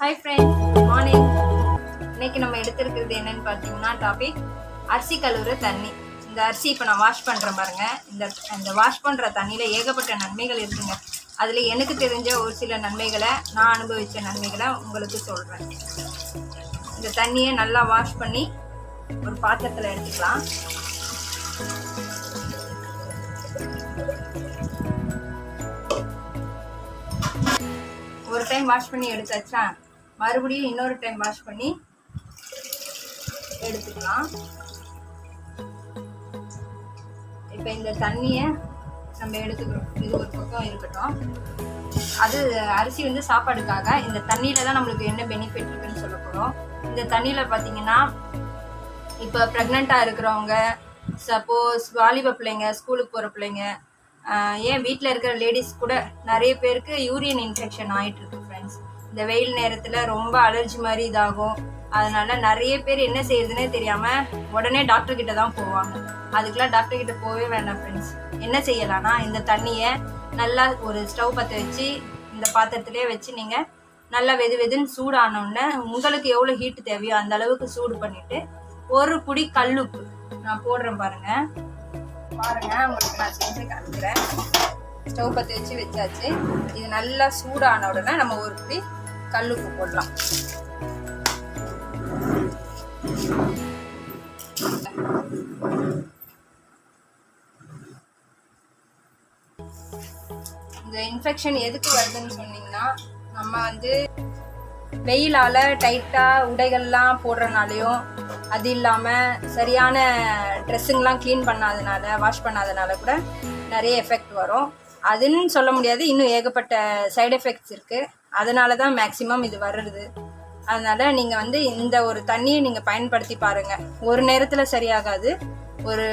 Hi friends good morning இன்னைக்கு நம்ம எடுத்திருக்கிறது என்னன்னு பார்த்தீங்கன்னா டாபிக் அரிசி கழுவுற தண்ணி. இந்த அரிசி இப்போ நான் வாஷ் பண்ணுறேன் பாருங்க. இந்த இந்த வாஷ் பண்ணுற தண்ணியில் ஏகப்பட்ட நன்மைகள் இருக்குங்க. அதில் எனக்கு தெரிஞ்ச ஒரு சில நன்மைகளை நான் அனுபவித்த நன்மைகளை உங்களுக்கு சொல்கிறேன் இந்த தண்ணியை நல்லா வாஷ் பண்ணி ஒரு பாத்திரத்தில் எடுத்துக்கலாம். ஒரு டைம் வாஷ் பண்ணி எடுத்தாச்சா? மறுபடியும் இன்னொரு டைம் வாஷ் பண்ணி எடுத்துக்கலாம். இப்போ இந்த தண்ணியை நம்ம எடுத்துக்கிறோம். இது ஒரு பக்கம் இருக்கட்டும். அது அரிசி வந்து சாப்பாடுக்காக இந்த தண்ணியில தான் நம்மளுக்கு என்ன பெனிஃபிட் இருக்குன்னு சொல்ல போகிறோம் இந்த தண்ணியில் பார்த்தீங்கன்னா இப்போ ப்ரெக்னெண்ட்டாக இருக்கிறவங்க சப்போஸ் வாலிப பிள்ளைங்க ஸ்கூலுக்கு போகிற பிள்ளைங்க ஏன் வீட்டில் இருக்கிற லேடிஸ் கூட நிறைய பேருக்கு யூரியன் இன்ஃபெக்ஷன் ஆயிட்டு இருக்கு. இந்த வெயில் நேரத்தில் ரொம்ப அலர்ஜி மாதிரி இதாகும். அதனால நிறைய பேர் என்ன செய்யறதுன்னே தெரியாம உடனே டாக்டர் கிட்ட தான் போவாங்க. அதுக்கெல்லாம் டாக்டர் கிட்ட போகவே வேண்டாம் ஃப்ரெண்ட்ஸ் என்ன செய்யலாம்னா இந்த தண்ணியை நல்லா ஒரு ஸ்டவ் பற்ற வச்சு இந்த பாத்திரத்திலே வச்சு நீங்கள் நல்லா வெது வெதுன்னு சூடானோடனே உங்களுக்கு எவ்வளோ ஹீட் தேவையோ அந்த அளவுக்கு சூடு பண்ணிட்டு ஒரு புடி கல்லுப்பு. நான் போடுறேன் பாருங்க. பாருங்க உங்களுக்கு நான் செஞ்சு காமிக்கிறேன். ஸ்டவ் பற்ற வச்சு வச்சாச்சு. இது நல்லா சூடான உடனே நம்ம ஒரு புடி கல்லுப்பு போடலாம். இந்த இன்ஃபெக்ஷன் எதுக்கு வருதுன்னு சொன்னீங்கன்னா நம்ம வந்து வெயிலால டைட்டா உடைகள்லாம் போடுறனாலையும் அது இல்லாம சரியான ட்ரெஸ்ஸுங்கெலாம் க்ளீன் பண்ணாதனால வாஷ் பண்ணாதனால கூட நிறைய எஃபெக்ட் வரும். அதுன்னு சொல்ல முடியாது. இன்னும் ஏகப்பட்ட சைடு எஃபெக்ட்ஸ் இருக்குது அதனால தான் மேக்ஸிமம் இது வர்றது. அதனால நீங்க வந்து இந்த ஒரு தண்ணியை நீங்க பயன்படுத்தி பாருங்க. ஒரு நேரத்துல சரியாகாது. ஒரு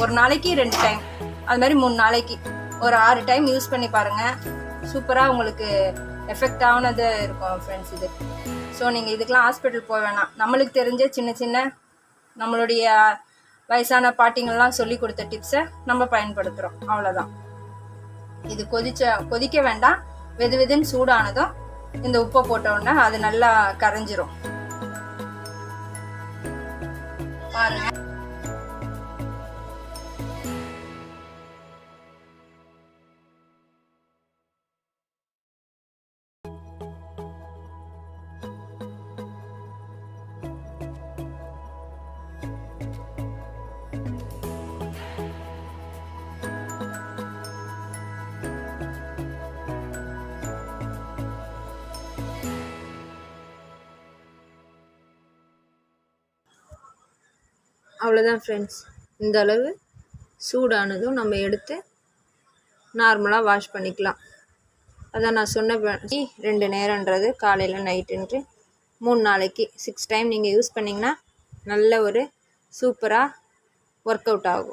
ஒரு நாளைக்கு ரெண்டு டைம் அது மாதிரி மூணு நாளைக்கு. ஒரு ஆறு டைம் யூஸ் பண்ணி பாருங்க. சூப்பராக உங்களுக்கு எஃபெக்ட் ஆனது இருக்கும் ஃப்ரெண்ட்ஸ் இது. ஸோ நீங்கள் இதுக்கெலாம் ஹாஸ்பிட்டல் போக வேணாம். நம்மளுக்கு தெரிஞ்ச சின்ன சின்ன நம்மளுடைய வயசான பாட்டிங்கள்லாம் சொல்லி கொடுத்த டிப்ஸை நம்ம பயன்படுத்துகிறோம் அவ்வளோதான் இது கொதிச்ச கொதிக்க வேண்டாம். வெது வெதுன்னு சூடானதும் இந்த உப்பை போட்ட உடனே அது நல்லா கரைஞ்சிரும். பாருங்க. அவ்வளோதான் ஃப்ரெண்ட்ஸ் இந்த அளவு சூடானதும் நம்ம எடுத்து நார்மலாக வாஷ் பண்ணிக்கலாம். அதான் நான் சொன்ன ரெண்டு நேரன்றது காலையில் நைட்டுன்ட்டு மூணு நாளைக்கு. சிக்ஸ் டைம் நீங்கள் யூஸ் பண்ணிங்கன்னா நல்ல ஒரு சூப்பராக ஒர்க் அவுட் ஆகும்.